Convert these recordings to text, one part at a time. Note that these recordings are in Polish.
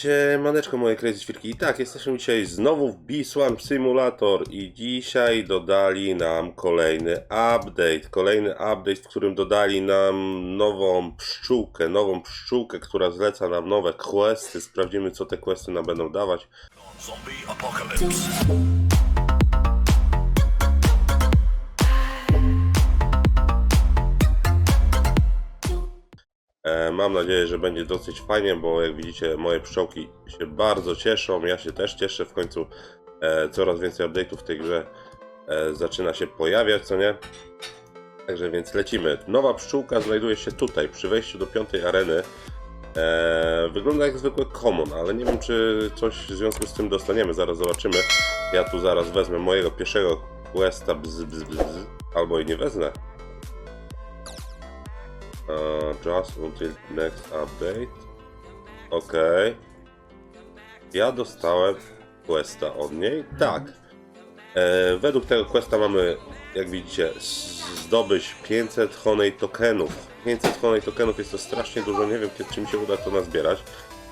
Siemaneczko moje crazy świrki. I tak, jesteśmy dzisiaj znowu w Biswan Simulator i dzisiaj dodali nam kolejny update. Kolejny update, w którym dodali nam nową pszczółkę, nową pszczółkę, która zleca nam nowe questy. Sprawdzimy co te questy nam będą dawać. Zombie apocalypse. Mam nadzieję, że będzie dosyć fajnie, bo jak widzicie moje pszczołki się bardzo cieszą, ja się też cieszę, w końcu e, coraz więcej update'ów w tej grze e, zaczyna się pojawiać, co nie? Także więc lecimy. Nowa pszczółka znajduje się tutaj, przy wejściu do piątej areny. E, wygląda jak zwykły common, ale nie wiem czy coś w związku z tym dostaniemy, zaraz zobaczymy. Ja tu zaraz wezmę mojego pierwszego questa, bzz, bzz, bzz, albo i nie wezmę. Uh, just until next update. Okej. Ja dostałem questa od niej. Tak. E, według tego questa mamy, jak widzicie, zdobyć 500 honey tokenów. 500 honey tokenów jest to strasznie dużo, nie wiem czy mi się uda to nazbierać.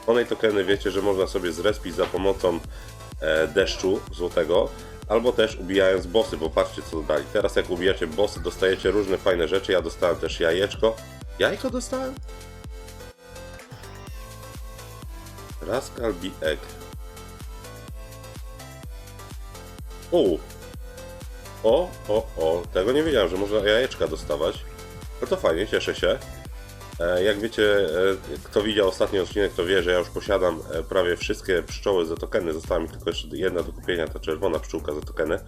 Honey tokeny wiecie, że można sobie zrespić za pomocą e, deszczu złotego, albo też ubijając bossy, bo patrzcie co dodali. Teraz jak ubijacie bossy, dostajecie różne fajne rzeczy. Ja dostałem też jajeczko. Jajko dostałem? Rascal Bee Egg. O, o, o, tego nie wiedziałem, że można jajeczka dostawać. No to fajnie, cieszę się. E, Jak wiecie, e, kto widział ostatni odcinek, to wie, że ja już posiadam e, prawie wszystkie pszczoły za tokeny. Została mi tylko jeszcze jedna do kupienia, ta czerwona pszczółka za tokeny.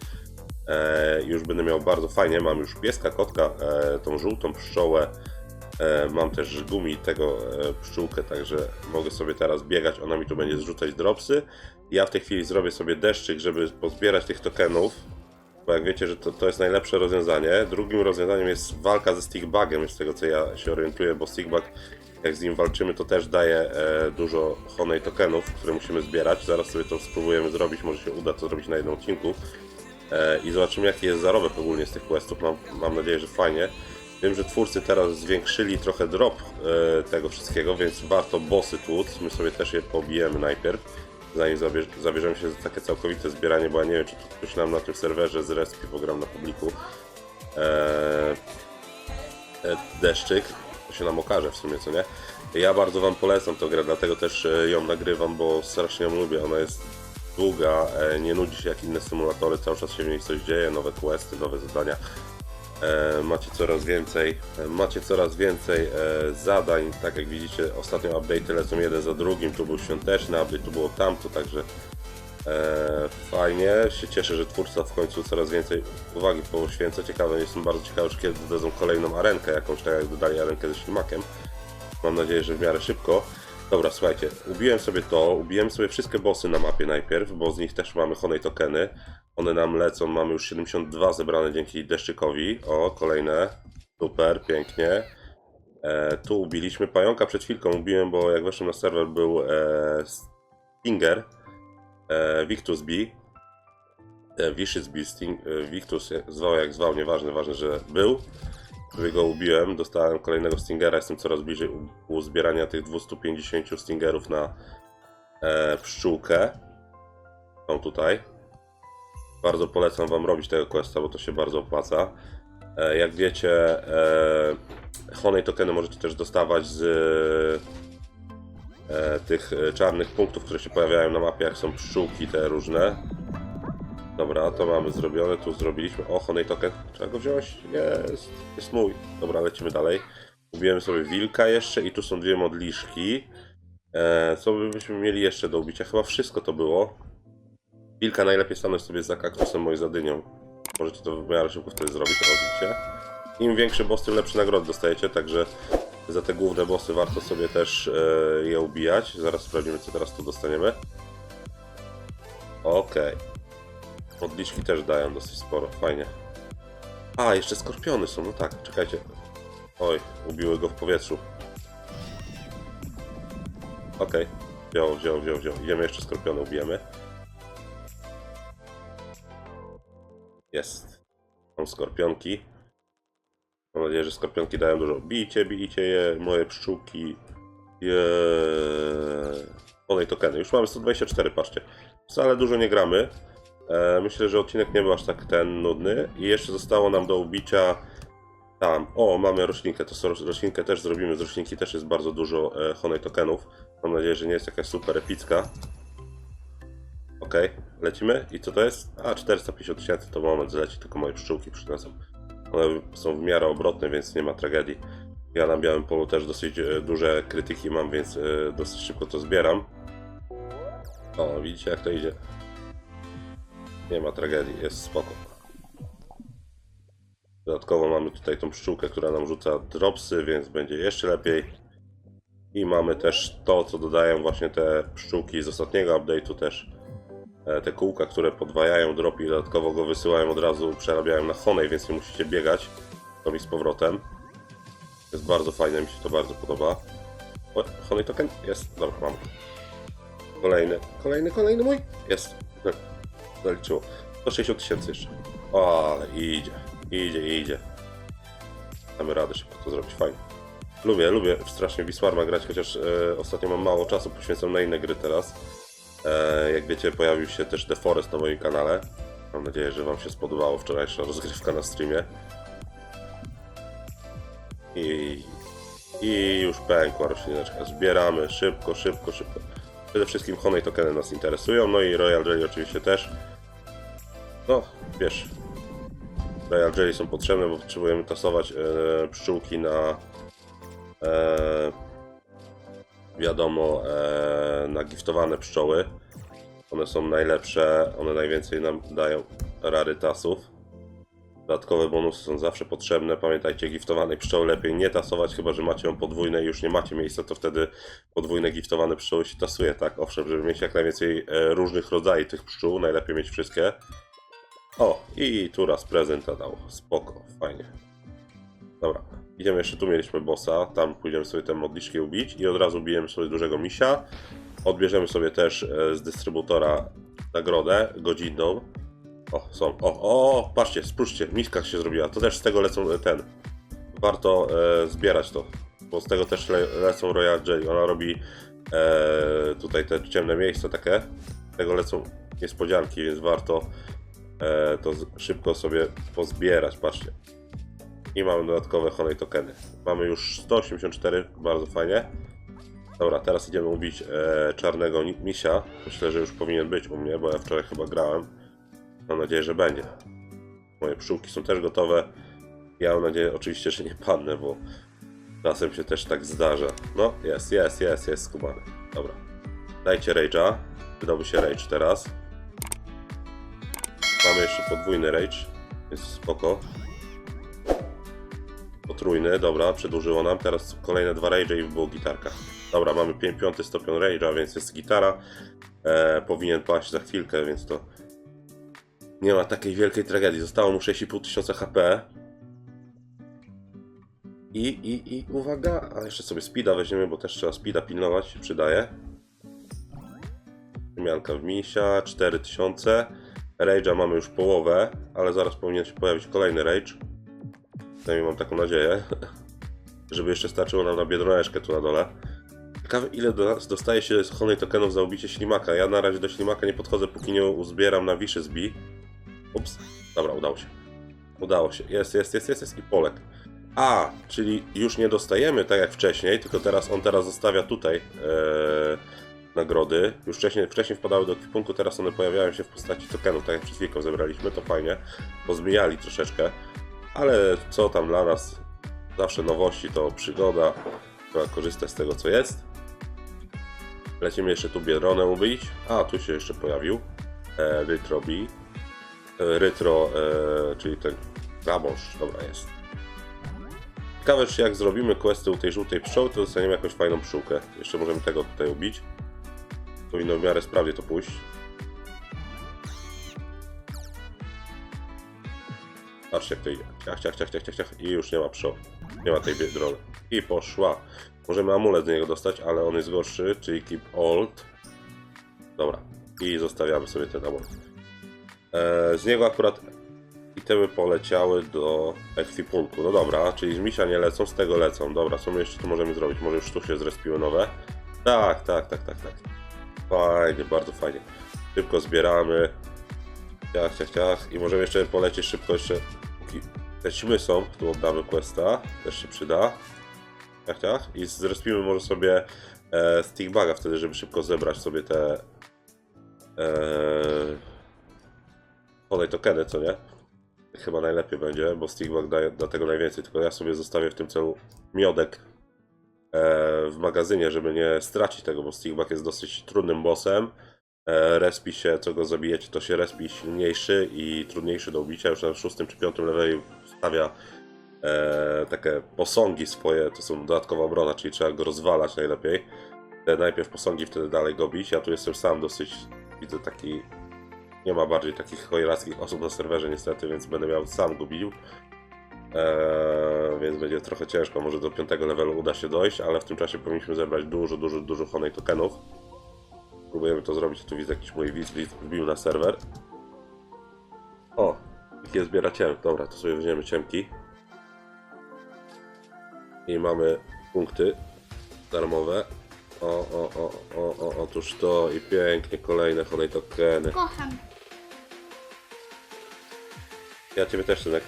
Już będę miał bardzo fajnie. Mam już pieska, kotka, tą żółtą pszczołę. E, Mam też gumi tego e, pszczółkę, także mogę sobie teraz biegać. Ona mi tu będzie zrzucać dropsy. Ja w tej chwili zrobię sobie deszczyk, żeby pozbierać tych tokenów. Bo jak wiecie, że to, to jest najlepsze rozwiązanie. Drugim rozwiązaniem jest walka ze stickbugiem, z tego co ja się orientuję, bo stickbug, jak z nim walczymy, to też daje e, dużo honey tokenów, które musimy zbierać. Zaraz sobie to spróbujemy zrobić, może się uda to zrobić na jednym odcinku. E, I zobaczymy jaki jest zarobek ogólnie z tych questów. Mam, mam nadzieję, że fajnie. Wiem, że twórcy teraz zwiększyli trochę drop e, tego wszystkiego, więc warto bossy tłuc. My sobie też je pobijemy najpierw, zanim zabierz, zabierzemy się za takie całkowite zbieranie, bo ja nie wiem, czy ktoś nam na tym serwerze z Respi, gram na publiku. E, e, deszczyk, to się nam okaże w sumie, co nie? Ja bardzo Wam polecam tę grę, dlatego też e, ją nagrywam, bo strasznie ją lubię. Ona jest długa, e, nie nudzi się jak inne symulatory, cały czas się w niej coś dzieje, nowe questy, nowe zadania. E, macie coraz więcej, e, macie coraz więcej e, zadań, tak jak widzicie ostatnio update'y lecą jeden za drugim, tu był świąteczny update, tu było tamto, także fajnie, się cieszę, że twórca w końcu coraz więcej uwagi poświęca, ciekawe, jestem bardzo ciekawy, czy kiedy dodadzą kolejną arenkę jakąś, tak jak dodali arenkę ze ślimakiem, mam nadzieję, że w miarę szybko. Dobra, słuchajcie, ubiłem sobie to, ubiłem sobie wszystkie bossy na mapie najpierw, bo z nich też mamy honey tokeny. One nam lecą, mamy już 72 zebrane dzięki deszczykowi. O, kolejne. Super, pięknie. E, tu ubiliśmy pająka przed chwilką, ubiłem, bo jak weszłem na serwer był e, Stinger, e, Victus B. E, Vicious B, Sting, e, Victus, zwał jak zwał, nieważne, ważne, że był. Sobie go ubiłem, dostałem kolejnego Stingera, jestem coraz bliżej u, uzbierania tych 250 Stingerów na e, pszczółkę. Są tutaj. Bardzo polecam Wam robić tego questa, bo to się bardzo opłaca. E, jak wiecie, e, honey tokeny możecie też dostawać z e, tych czarnych punktów, które się pojawiają na mapie, jak są pszczółki te różne. Dobra, to mamy zrobione, tu zrobiliśmy. O, honey token. Trzeba go wziąć? Jest, jest mój. Dobra, lecimy dalej. Ubijemy sobie wilka jeszcze i tu są dwie modliszki. Co by byśmy mieli jeszcze do ubicia? Chyba wszystko to było. Wilka najlepiej stanąć sobie za kaktusem, moi za dynią. Możecie to w miarę szybko wtedy zrobić, robicie. Im większy boss, tym lepsze nagrody dostajecie, także za te główne bossy warto sobie też e, je ubijać. Zaraz sprawdzimy, co teraz tu dostaniemy. Okej. Modliszki też dają dosyć sporo, fajnie. A, jeszcze skorpiony są, no tak, czekajcie. Oj, ubiły go w powietrzu. Okej, wziął, wziął, wziął, wziął. Idziemy jeszcze skorpiony, ubijemy. Jest. Są skorpionki. Mam nadzieję, że skorpionki dają dużo. Bijcie, bijcie je, moje pszczółki. Je. Onej tokeny. Już mamy 124, patrzcie. Wcale dużo nie gramy. E, myślę, że odcinek nie był aż tak ten nudny. I jeszcze zostało nam do ubicia tam. O, mamy roślinkę. To roślinkę też zrobimy. Z roślinki też jest bardzo dużo e, honej tokenów. Mam nadzieję, że nie jest jakaś super epicka. Okej, lecimy. I co to jest? A, 450 tysięcy to moment zleci, tylko moje pszczółki przyniosą. One są w miarę obrotne, więc nie ma tragedii. Ja na białym polu też dosyć e, duże krytyki mam, więc e, dosyć szybko to zbieram. O, widzicie jak to idzie? Nie ma tragedii, jest spoko. Dodatkowo mamy tutaj tą pszczółkę, która nam rzuca dropsy, więc będzie jeszcze lepiej. I mamy też to, co dodają właśnie te pszczółki z ostatniego update'u też. E, Te kółka, które podwajają drop i dodatkowo go wysyłają od razu, przerabiają na honej, więc nie musicie biegać to mi z powrotem. Jest bardzo fajne, mi się to bardzo podoba. O, honej token? Jest, dobra, mam. Kolejny, kolejny, kolejny mój? Jest. Zaliczyło. 160 tysięcy jeszcze. O, ale idzie, idzie, idzie. Damy radę szybko to zrobić, fajnie. Lubię, lubię strasznie Wismarma grać, chociaż e, ostatnio mam mało czasu, poświęcam na inne gry teraz. E, jak wiecie, pojawił się też The Forest na moim kanale. Mam nadzieję, że Wam się spodobało wczorajsza rozgrywka na streamie. I, I już pękła roślineczka. Zbieramy szybko, szybko, szybko. Przede wszystkim Honey tokeny nas interesują, no i Royal Jelly oczywiście też. No, wiesz, Royal Jelly są potrzebne, bo potrzebujemy tasować e, pszczółki na wiadomo, e, nagiftowane pszczoły. One są najlepsze, one najwięcej nam dają rarytasów. Dodatkowe bonusy są zawsze potrzebne. Pamiętajcie, giftowanej pszczoły lepiej nie tasować, chyba że macie ją podwójne i już nie macie miejsca, to wtedy podwójne giftowane pszczoły się tasuje, tak? Owszem, żeby mieć jak najwięcej e, różnych rodzajów tych pszczół, najlepiej mieć wszystkie. O, i tu raz prezenta dał. Spoko, fajnie. Dobra, idziemy jeszcze, tu mieliśmy bossa, tam pójdziemy sobie te modliszki ubić i od razu bijemy sobie dużego misia. Odbierzemy sobie też e, z dystrybutora nagrodę godzinną. O, są, o, o, patrzcie, spójrzcie, miska się zrobiła, to też z tego lecą e, ten. Warto e, zbierać to, bo z tego też le, lecą Royal Jelly. Ona robi e, tutaj te ciemne miejsca takie, z tego lecą niespodzianki, więc warto e, to szybko sobie pozbierać, patrzcie. I mamy dodatkowe Honey tokeny. Mamy już 184, bardzo fajnie. Dobra, teraz idziemy ubić e, czarnego misia. Myślę, że już powinien być u mnie, bo ja wczoraj chyba grałem. Mam nadzieję, że będzie. Moje pszczółki są też gotowe. Ja mam nadzieję oczywiście, że nie padnę, bo czasem się też tak zdarza. No, jest, jest, jest, jest skubany. Dobra. Dajcie rage'a. Wydałby się rage teraz. Mamy jeszcze podwójny rage, więc spoko. Potrójny, dobra, przedłużyło nam. Teraz kolejne dwa rage i było gitarka. Dobra, mamy 5 piąty stopień rage'a, więc jest gitara. E, powinien paść za chwilkę, więc to nie ma takiej wielkiej tragedii. Zostało mu 6,5 tysiąca HP. I, i, i uwaga, a jeszcze sobie speeda weźmiemy, bo też trzeba speeda pilnować, się przydaje. Wymianka w misia, 4000. Rage'a mamy już połowę, ale zaraz powinien się pojawić kolejny rage. Przynajmniej mam taką nadzieję. Żeby jeszcze starczyło nam na biedroneczkę tu na dole. Ciekawe ile do nas dostaje się Honey tokenów za ubicie ślimaka. Ja na razie do ślimaka nie podchodzę, póki nie uzbieram na wiszy z bi. Ups. Dobra, udało się. Udało się. Jest, jest, jest, jest, jest i Polek. A, czyli już nie dostajemy tak jak wcześniej, tylko teraz on teraz zostawia tutaj e, nagrody. Już wcześniej, wcześniej wpadały do ekwipunku, teraz one pojawiają się w postaci tokenów, tak jak przed chwilką zebraliśmy, to fajnie. Pozmijali troszeczkę, ale co tam dla nas, zawsze nowości to przygoda, trzeba korzystać z tego co jest. Lecimy jeszcze tu Biedronę ubić, a tu się jeszcze pojawił e, Rytro B, e, Rytro, e, czyli ten gabąż, dobra jest. Ciekawe, czy jak zrobimy questy u tej żółtej pszczoły, to dostaniemy jakąś fajną pszczółkę. Jeszcze możemy tego tutaj ubić. Powinno w miarę sprawnie to pójść. Ciach, ciach, ciach, ciach, ciach, ciach. I już nie ma pszczoły. Nie ma tej biedrony. I poszła. Możemy amulet z niego dostać, ale on jest gorszy, czyli keep old. Dobra. I zostawiamy sobie ten amulet. E, z niego akurat itemy poleciały do ekwipunku. No dobra, czyli z misia nie lecą, z tego lecą. Dobra, co my jeszcze tu możemy zrobić? Może już tu się zrespiły nowe? Tak, tak, tak, tak, tak. Fajnie, bardzo fajnie. Szybko zbieramy. Ciach, ciach, ciach. I możemy jeszcze polecieć szybko jeszcze. póki Te ćmy są, tu oddamy questa. Też się przyda. Ciach, ciach. I zrespimy może sobie e, stickbaga wtedy, żeby szybko zebrać sobie te e, podaj tokeny, co nie? Chyba najlepiej będzie, bo stickbag daje dlatego najwięcej. Tylko ja sobie zostawię w tym celu miodek e, w magazynie, żeby nie stracić tego, bo Stickback jest dosyć trudnym bossem. E, Respi się, co go zabijecie, to się respi silniejszy i trudniejszy do ubicia. Już na szóstym czy piątym levelu stawia e, takie posągi swoje, to są dodatkowa obrona, czyli trzeba go rozwalać najlepiej. Te najpierw posągi, wtedy dalej go bić. Ja tu jestem sam dosyć, widzę taki... Nie ma bardziej takich hojerackich osób na serwerze niestety, więc będę miał sam go bił. Eee, więc będzie trochę ciężko, może do piątego levelu uda się dojść, ale w tym czasie powinniśmy zebrać dużo, dużo, dużo honej tokenów. Próbujemy to zrobić, tu widzę jakiś mój widz wbił na serwer. O, jakie zbiera ciem. Dobra, to sobie weźmiemy ciemki. I mamy punkty darmowe. O, o, o, o, o, otóż to i pięknie, kolejne honej tokeny. Kocham. Ja ciebie też, synek.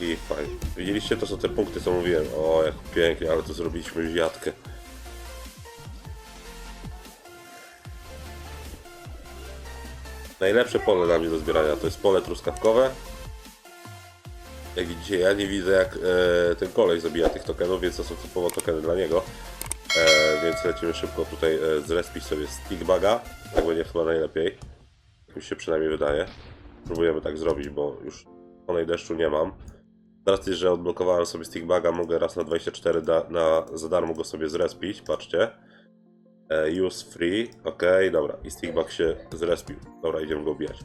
I fajnie. Widzieliście, to są te punkty, co mówiłem. O, jak pięknie, ale tu zrobiliśmy wiatkę. Najlepsze pole dla mnie do zbierania to jest pole truskawkowe. Jak widzicie, ja nie widzę jak e, ten kolej zabija tych tokenów, więc to są typowo tokeny dla niego. E, więc lecimy szybko tutaj e, zrespić sobie stickbaga. Tak będzie chyba najlepiej. Tak mi się przynajmniej wydaje. Próbujemy tak zrobić, bo już onej deszczu nie mam. Z racji, że odblokowałem sobie stickbaga, mogę raz na 24 da, na, za darmo go sobie zrespić, patrzcie. E, use free, ok, dobra. I stickbag się zrespił. Dobra, idziemy go ubijać.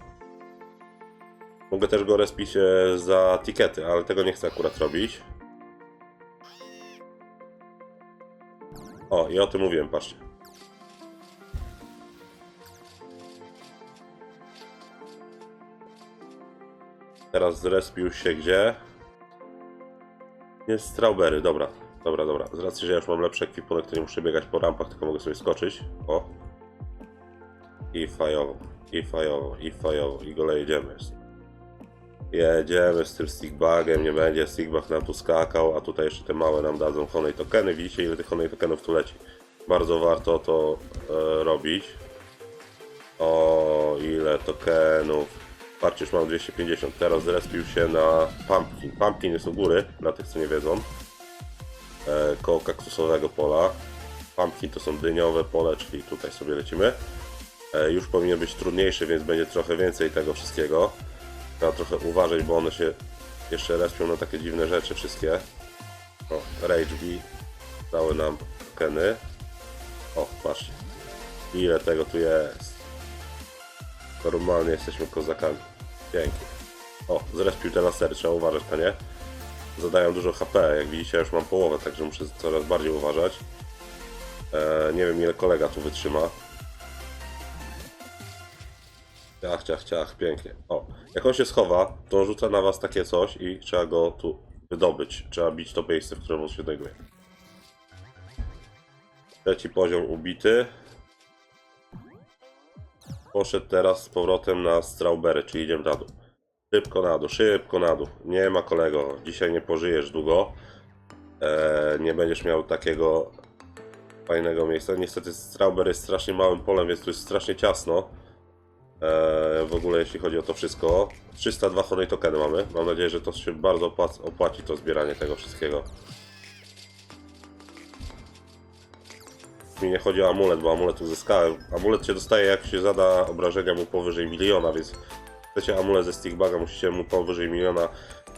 Mogę też go respić e, za tikety, ale tego nie chcę akurat robić. O, i o tym mówiłem, patrzcie. Teraz zrespił się gdzie? Jest strawberry, dobra. Dobra, dobra. Z racji, że ja już mam lepszy ekwipunek, to nie muszę biegać po rampach, tylko mogę sobie skoczyć. O. I fajowo, i fajowo, i fajowo. I gole jedziemy. Jedziemy z tym stickbagiem, nie będzie stickbag nam tu skakał, a tutaj jeszcze te małe nam dadzą honej tokeny. Widzicie ile tych honej tokenów tu leci. Bardzo warto to e, robić. O, ile tokenów. Patrzcie, już mam 250. Teraz zrespił się na Pumpkin. Pumpkin jest u góry, dla tych co nie wiedzą. E, koło kaktusowego pola. Pumpkin to są dyniowe pole, czyli tutaj sobie lecimy. E, już powinien być trudniejszy, więc będzie trochę więcej tego wszystkiego. Trzeba trochę uważać, bo one się jeszcze respią na takie dziwne rzeczy wszystkie. O, Rage B dały nam tokeny. O, patrzcie. Ile tego tu jest. Normalnie jesteśmy kozakami. Pięknie. O, zrespił te lasery, trzeba uważać, panie. Zadają dużo HP, jak widzicie, ja już mam połowę, także muszę coraz bardziej uważać. E, nie wiem ile kolega tu wytrzyma. Ciach, ciach, ciach, pięknie. O, jak on się schowa, to rzuca na was takie coś i trzeba go tu wydobyć. Trzeba bić to miejsce, w którym on się znajduje. Trzeci poziom ubity. Poszedł teraz z powrotem na Strawberry, czyli idziemy na dół. Szybko na dół, szybko na dół. Nie ma kolego, dzisiaj nie pożyjesz długo. Eee, nie będziesz miał takiego fajnego miejsca. Niestety Strawberry jest strasznie małym polem, więc tu jest strasznie ciasno. Eee, w ogóle jeśli chodzi o to wszystko. 302 honej tokeny mamy. Mam nadzieję, że to się bardzo opłac- opłaci to zbieranie tego wszystkiego. Mi nie chodzi o amulet, bo amulet uzyskałem. Amulet się dostaje jak się zada obrażenia mu powyżej miliona, więc chcecie amulet ze stickbaga, musicie mu powyżej miliona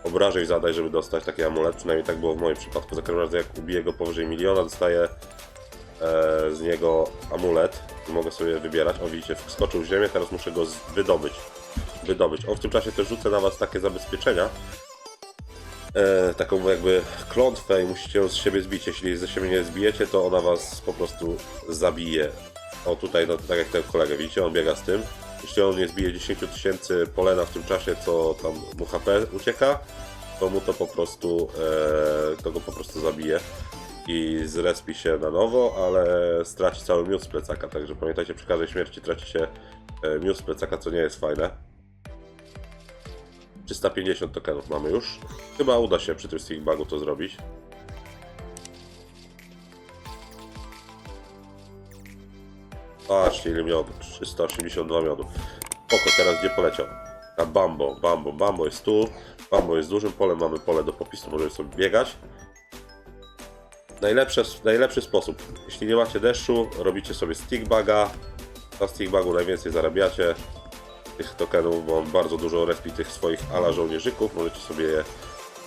obrażeń zadać, żeby dostać taki amulet. Przynajmniej tak było w moim przypadku. Za każdym razem jak ubiję go powyżej miliona, dostaję e, z niego amulet mogę sobie wybierać. O widzicie, wskoczył w ziemię, teraz muszę go wydobyć. Wydobyć. O, w tym czasie też rzucę na was takie zabezpieczenia, e, taką jakby klątwę i musicie ją z siebie zbić. Jeśli ze siebie nie zbijecie, to ona was po prostu zabije. O tutaj, no, tak jak ten kolega, widzicie, on biega z tym. Jeśli on nie zbije 10 tysięcy polena w tym czasie, co tam mu HP ucieka, to mu to po prostu, e, to go po prostu zabije. i zrespi się na nowo, ale straci cały miód z plecaka, także pamiętajcie, przy każdej śmierci traci się e, miód z plecaka, co nie jest fajne. 350 tokenów mamy już. Chyba uda się przy tym stickbagu to zrobić. Patrzcie ile miodu, 382 miodu. Spoko, teraz gdzie poleciał? Na Bambo, Bambo, Bambo jest tu. Bambo jest dużym polem, mamy pole do popisu, możemy sobie biegać. Najlepsze, najlepszy sposób. Jeśli nie macie deszczu, robicie sobie stickbaga. Na stickbagu najwięcej zarabiacie tych tokenów, bo on bardzo dużo respi tych swoich ala żołnierzyków. Możecie sobie je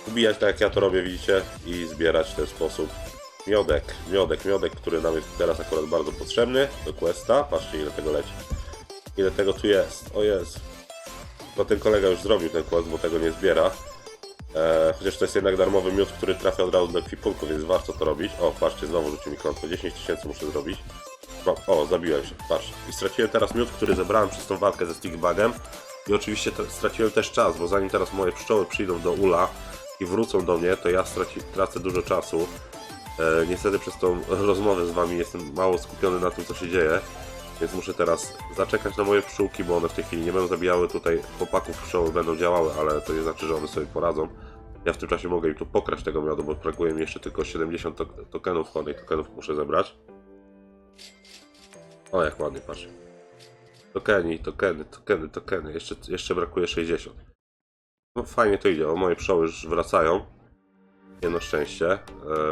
ubijać tak jak ja to robię, widzicie, i zbierać w ten sposób miodek, miodek, miodek, który nam jest teraz akurat bardzo potrzebny do questa. Patrzcie ile tego leci. Ile tego tu jest. O jest. No ten kolega już zrobił ten quest, bo tego nie zbiera. E, chociaż to jest jednak darmowy miód, który trafia od razu do ekwipunku, więc warto to robić. O, patrzcie, znowu rzucił mi klątwę. 10 tysięcy muszę zrobić. O, zabiłem się, patrzcie. I straciłem teraz miód, który zebrałem przez tą walkę ze stickbagiem. I oczywiście te, straciłem też czas, bo zanim teraz moje pszczoły przyjdą do ula i wrócą do mnie, to ja straci, tracę dużo czasu. E, niestety przez tą rozmowę z wami jestem mało skupiony na tym, co się dzieje. Więc muszę teraz zaczekać na moje pszczółki, bo one w tej chwili nie będą zabijały tutaj chłopaków, pszczoły będą działały, ale to nie znaczy, że one sobie poradzą. Ja w tym czasie mogę im tu pokraść tego miodu, bo brakuje mi jeszcze tylko 70 to tokenów, chorych tokenów muszę zebrać. O, jak ładnie, patrz. Tokeny, tokeny, tokeny, tokeny. Jeszcze, jeszcze brakuje 60. No fajnie to idzie, o moje pszczoły już wracają. Jedno szczęście, e,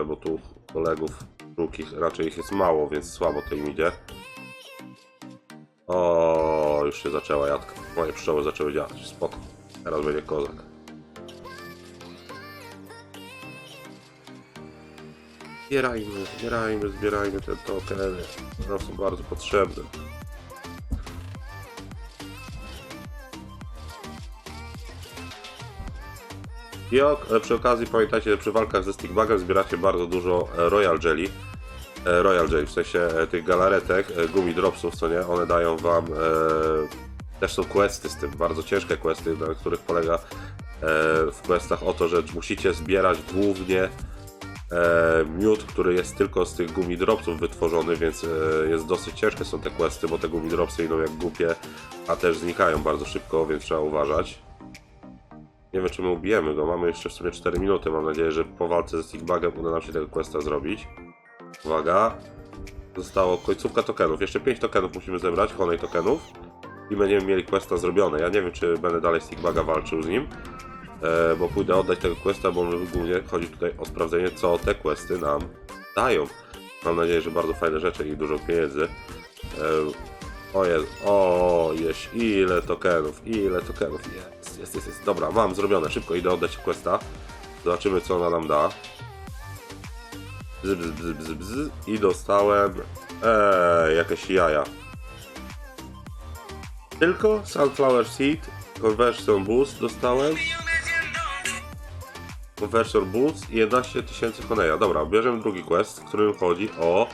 bo tu kolegów żółkich raczej ich jest mało, więc słabo to im idzie. O, już się zaczęła jadka. Moje pszczoły zaczęły działać. Spoko. Teraz będzie kozak. Zbierajmy, zbierajmy, zbierajmy te tokeny. One są bardzo potrzebne. I przy okazji pamiętajcie, że przy walkach ze stickbagiem zbieracie bardzo dużo e, Royal Jelly. E, Royal Jelly, w sensie e, tych galaretek, gumi dropsów, co nie, one dają wam, e, też są questy z tym, bardzo ciężkie questy, na których polega e, w questach o to, że musicie zbierać głównie miód, który jest tylko z tych gumi dropsów wytworzony, więc e, jest dosyć ciężkie są te questy, bo te gumi dropsy idą jak głupie, a też znikają bardzo szybko, więc trzeba uważać. Nie wiem, czy my ubijemy go. Mamy jeszcze w sumie 4 minuty. Mam nadzieję, że po walce ze Stickbagiem uda nam się tego questa zrobić. Uwaga. Zostało końcówka tokenów. Jeszcze 5 tokenów musimy zebrać, honej tokenów. I będziemy mieli questa zrobione. Ja nie wiem, czy będę dalej Stickbaga walczył z nim. E, bo pójdę oddać tego questa, bo głównie chodzi tutaj o sprawdzenie, co te questy nam dają. Mam nadzieję, że bardzo fajne rzeczy i dużo pieniędzy. E, o jest, o ile tokenów, ile tokenów, jest, jest, jest, jest. Dobra, mam zrobione, szybko idę oddać questa. Zobaczymy co ona nam da. Bzy. I dostałem, eee, jakieś jaja. Tylko Sunflower Seed, Conversion Boost dostałem. Conversion Boost i 11 tysięcy honeja. Dobra, bierzemy drugi quest, w którym chodzi o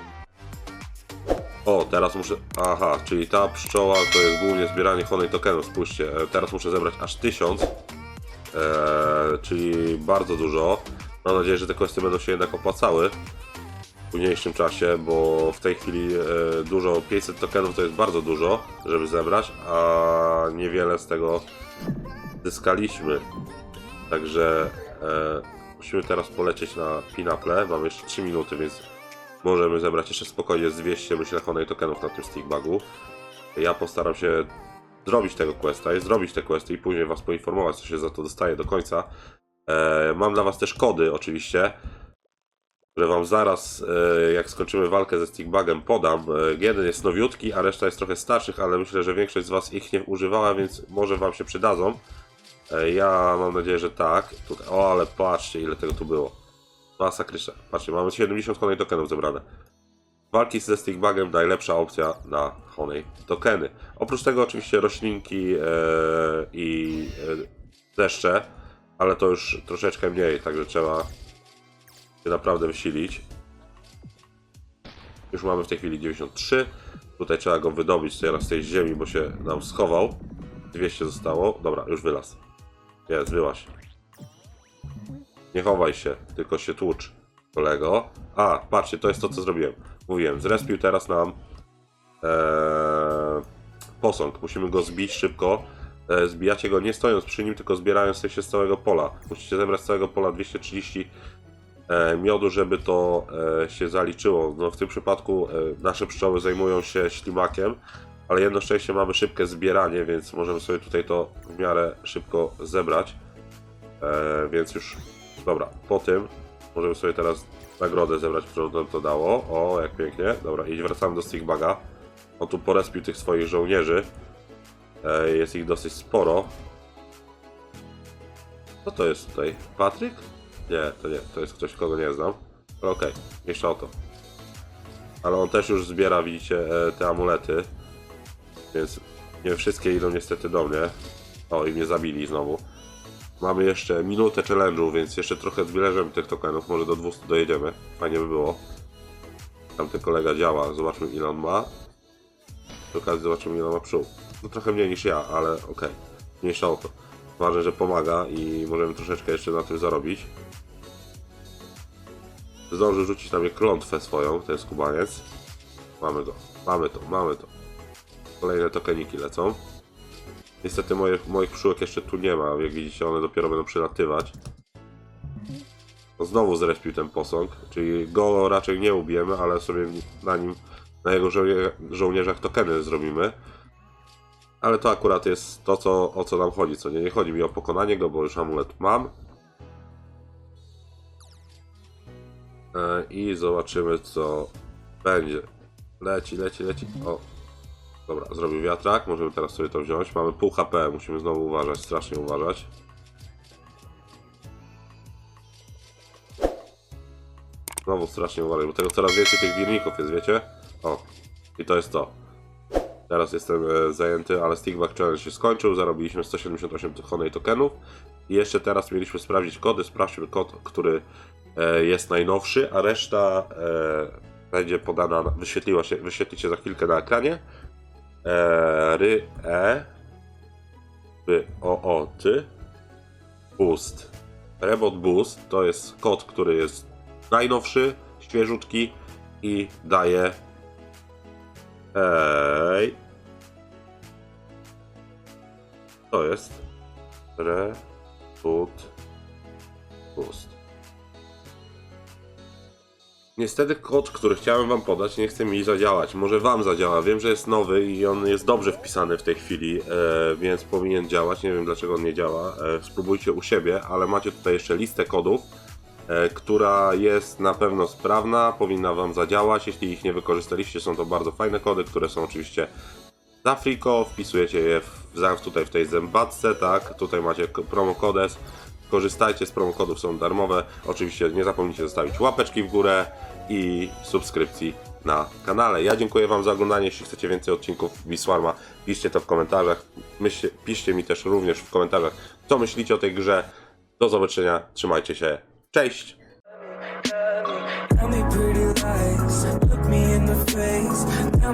o, teraz muszę. Aha, czyli ta pszczoła to jest głównie zbieranie honej tokenów. Spójrzcie, e, teraz muszę zebrać aż 1000, e, czyli bardzo dużo. Mam nadzieję, że te questy będą się jednak opłacały w późniejszym czasie, bo w tej chwili e, dużo, 500 tokenów to jest bardzo dużo, żeby zebrać, a niewiele z tego zyskaliśmy. Także musimy teraz polecieć na Pinaple. Mamy jeszcze 3 minuty, więc możemy zebrać jeszcze spokojnie z 200 myślę tokenów na tym stickbagu. Ja postaram się zrobić tego questa i zrobić te questy i później was poinformować co się za to dostaje do końca. E, mam dla was też kody oczywiście, które wam zaraz e, jak skończymy walkę ze stickbagiem podam. E, jeden jest nowiutki, a reszta jest trochę starszych, ale myślę, że większość z was ich nie używała, więc może wam się przydadzą. E, ja mam nadzieję, że tak. O ale patrzcie ile tego tu było. Masakryczne. Patrzcie, mamy 70 honej tokenów zebrane. Walki ze stickbagiem najlepsza opcja na honej tokeny. Oprócz tego oczywiście roślinki e, i e, deszcze, ale to już troszeczkę mniej, także trzeba się naprawdę wysilić. Już mamy w tej chwili 93. Tutaj trzeba go wydobyć teraz z tej ziemi, bo się nam schował. 200 zostało. Dobra, już wylazł. Jest, wyłaś. Nie chowaj się, tylko się tłucz. kolego. A, patrzcie, to jest to, co zrobiłem. Mówiłem, zrespił teraz nam e, posąg. Musimy go zbić szybko. E, zbijacie go nie stojąc przy nim, tylko zbierając się z całego pola. Musicie zebrać z całego pola 230 e, miodu, żeby to e, się zaliczyło. No, w tym przypadku e, nasze pszczoły zajmują się ślimakiem, ale jedno szczęście mamy szybkie zbieranie, więc możemy sobie tutaj to w miarę szybko zebrać. E, więc już, dobra, po tym możemy sobie teraz nagrodę zebrać, którą nam to dało. O, jak pięknie. Dobra, i wracamy do Stigbaga. On tu porespił tych swoich żołnierzy. E, jest ich dosyć sporo. Co to jest tutaj? Patryk? Nie, to nie, to jest ktoś, kogo nie znam. Ale okej, mniejsza o to. Ale on też już zbiera, widzicie, e, te amulety. Więc nie wszystkie idą niestety do mnie. O, i mnie zabili znowu. Mamy jeszcze minutę challenge'u, więc jeszcze trochę zbierzemy tych tokenów, może do 200 dojedziemy. Fajnie by było. Tamten kolega działa, zobaczmy ile on ma. Przy okazji zobaczymy ile ma pszczół. No trochę mniej niż ja, ale okej. Mniejsza o to. Ważne, że pomaga i możemy troszeczkę jeszcze na tym zarobić. Zdążył rzucić na mnie klątwę swoją, ten skubaniec. Mamy go, mamy to, mamy to. Kolejne tokeniki lecą. Niestety moich, moich pszczółek jeszcze tu nie ma, jak widzicie one dopiero będą przylatywać. No znowu zrespił ten posąg, czyli go raczej nie ubijemy, ale sobie na nim, na jego żołnie- żołnierzach tokeny zrobimy. Ale to akurat jest to, co, o co nam chodzi, co nie? Nie chodzi mi o pokonanie go, bo już amulet mam. E, I zobaczymy, co będzie. Leci, leci, leci. O, Dobra, zrobił wiatrak, możemy teraz sobie to wziąć. Mamy pół HP, musimy znowu uważać, strasznie uważać. Znowu strasznie uważać, bo tego coraz więcej tych wirników jest, wiecie? O, i to jest to. Teraz jestem e, zajęty, ale Stickback Challenge się skończył, zarobiliśmy 178 honej tokenów. I jeszcze teraz mieliśmy sprawdzić kody, sprawdźmy kod, który e, jest najnowszy, a reszta e, będzie podana, wyświetliła się, wyświetli się za chwilkę na ekranie. E, ry, e, by, o, o, ty, boost. Rebot Boost to jest kod, który jest najnowszy, świeżutki i daje Ej. To jest Rebot Boost. Niestety kod, który chciałem wam podać, nie chce mi zadziałać. Może wam zadziała. Wiem, że jest nowy i on jest dobrze wpisany w tej chwili, e, więc powinien działać. Nie wiem dlaczego on nie działa. E, spróbujcie u siebie, ale macie tutaj jeszcze listę kodów, e, która jest na pewno sprawna, powinna wam zadziałać. Jeśli ich nie wykorzystaliście, są to bardzo fajne kody, które są oczywiście za friko, wpisujecie je w, tutaj w tej zębatce, tak, tutaj macie promokodes, korzystajcie z promokodów, są darmowe, oczywiście nie zapomnijcie zostawić łapeczki w górę i subskrypcji na kanale. Ja dziękuję wam za oglądanie, jeśli chcecie więcej odcinków Biswarma, piszcie to w komentarzach, Myślcie, piszcie mi też również w komentarzach, co myślicie o tej grze, do zobaczenia, trzymajcie się, cześć! Tell me pretty lies, look me in the face. Tell